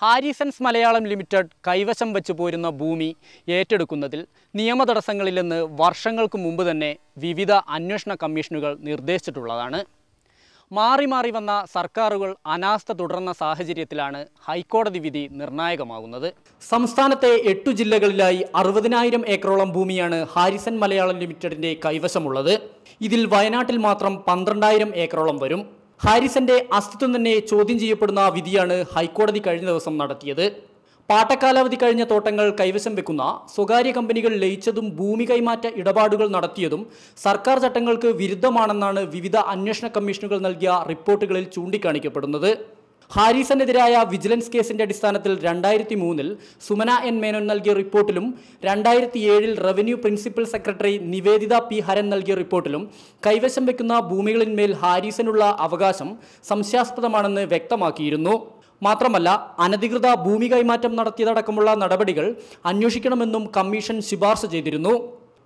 Harrisons Malayalam limited കൈവശം വച്ചു പോരുന്ന ഭൂമി ഏറ്റെടുക്കുന്നതിൽ നിയമതടസ്സങ്ങളില്ലെന്ന് വർഷങ്ങൾക്ക് മുമ്പ് തന്നെ വിവിധ അന്വേഷണ കമ്മീഷനുകൾ നിർദ്ദേശിച്ചിട്ടുള്ളതാണ്. മാറി മാറി വന്ന സർക്കാരുകൾ അനാസ്ഥ തുടർന്ന സാഹചര്യത്തിലാണ് ഹൈക്കോടതി വിധി നിർണായകമാകുന്നത്. സംസ്ഥാനത്തെ എട്ടു ജില്ലകളിലായി അറുപതിനായിരം ഏക്കറോളം ഭൂമിയാണ് ഹാരിസൺ മലയാളം ലിമിറ്റഡിന്റെ കൈവശമുള്ളത്. ഇതിൽ വയനാട്ടിൽ മാത്രം പന്ത്രണ്ടായിരം ഏക്കറോളം വരും. ഹാരിസന്റെ അസ്തിത്വം തന്നെ ചോദ്യം ചെയ്യപ്പെടുന്ന വിധിയാണ് ഹൈക്കോടതി കഴിഞ്ഞ ദിവസം നടത്തിയത്. പാട്ടക്കാലാവധി കഴിഞ്ഞ തോട്ടങ്ങൾ കൈവശം വെക്കുന്ന സ്വകാര്യ കമ്പനികൾ ലയിച്ചതും ഭൂമി കൈമാറ്റ ഇടപാടുകൾ നടത്തിയതും സർക്കാർ ചട്ടങ്ങൾക്ക് വിരുദ്ധമാണെന്നാണ് വിവിധ അന്വേഷണ കമ്മീഷനുകൾ നൽകിയ റിപ്പോർട്ടുകളിൽ ചൂണ്ടിക്കാണിക്കപ്പെടുന്നത്. ഹാരിസനെതിരായ വിജിലൻസ് കേസിന്റെ അടിസ്ഥാനത്തിൽ രണ്ടായിരത്തി മൂന്നിൽ സുമന എൻ മേനോൻ നൽകിയ റിപ്പോർട്ടിലും രണ്ടായിരത്തി ഏഴിൽ revenue principal secretary Nivedita P Haran നൽകിയ റിപ്പോർട്ടിലും കൈവശം വെക്കുന്ന ഭൂമികളിന്മേൽ ഹാരിസനുള്ള അവകാശം സംശയാസ്പദമാണെന്ന് വ്യക്തമാക്കിയിരുന്നു. മാത്രമല്ല അനധികൃത ഭൂമി കൈമാറ്റം നടത്തിയതടക്കമുള്ള നടപടികൾ അന്വേഷിക്കണമെന്നും കമ്മീഷൻ ശുപാർശ ചെയ്തിരുന്നു.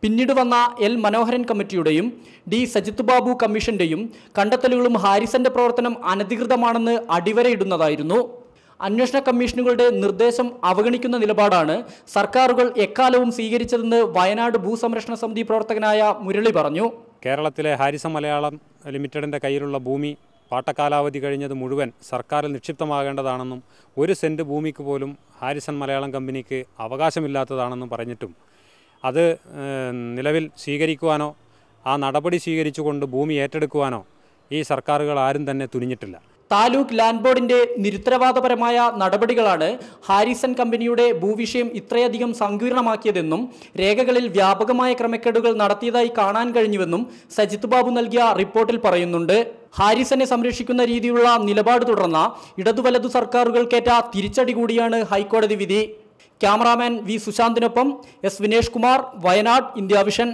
പിന്നീട് വന്ന എൽ മനോഹരൻ കമ്മിറ്റിയുടെയും ഡി സജിത് ബാബു കമ്മീഷന്റെയും കണ്ടെത്തലുകളും ഹാരിസന്റെ പ്രവർത്തനം അനധികൃതമാണെന്ന് അടിവരയിടുന്നതായിരുന്നു. അന്വേഷണ കമ്മീഷനുകളുടെ നിർദ്ദേശം അവഗണിക്കുന്ന നിലപാടാണ് സർക്കാരുകൾ എക്കാലവും സ്വീകരിച്ചതെന്ന് വയനാട് ഭൂസംരക്ഷണ സമിതി പ്രവർത്തകനായ മുരളി പറഞ്ഞു. കേരളത്തിലെ ഹാരിസം മലയാളം ലിമിറ്റഡിന്റെ കയ്യിലുള്ള ഭൂമി പാട്ടക്കാലാവധി കഴിഞ്ഞത് മുഴുവൻ സർക്കാരിൽ നിക്ഷിപ്തമാകേണ്ടതാണെന്നും ഒരു സെന്റ് ഭൂമിക്ക് പോലും ഹാരിസൺ മലയാളം കമ്പനിക്ക് അവകാശമില്ലാത്തതാണെന്നും പറഞ്ഞിട്ടും അത് നിലവിൽ സ്വീകരിക്കുവാനോ ആ നടപടി സ്വീകരിച്ചുകൊണ്ട് ഭൂമി ഏറ്റെടുക്കുവാനോ ഈ സർക്കാരുകൾ ആരും തന്നെ തുനിഞ്ഞിട്ടില്ല. താലൂക്ക് ലാൻഡ് ബോർഡിന്റെ നിരുത്തരവാദപരമായ നടപടികളാണ് ഹാരിസൺ കമ്പനിയുടെ ഭൂവിഷയം ഇത്രയധികം സങ്കീർണമാക്കിയതെന്നും രേഖകളിൽ വ്യാപകമായ ക്രമക്കേടുകൾ നടത്തിയതായി കാണാൻ കഴിഞ്ഞുവെന്നും സജിത് ബാബു നൽകിയ റിപ്പോർട്ടിൽ പറയുന്നുണ്ട്. ഹാരിസനെ സംരക്ഷിക്കുന്ന രീതിയിലുള്ള നിലപാട് തുടർന്ന ഇടതുവലതു സർക്കാരുകൾക്കേറ്റ തിരിച്ചടി കൂടിയാണ് ഹൈക്കോടതി വിധി. Cameraman V സുശാന്തിനൊപ്പം S Vinesh Kumar Wayanad India vision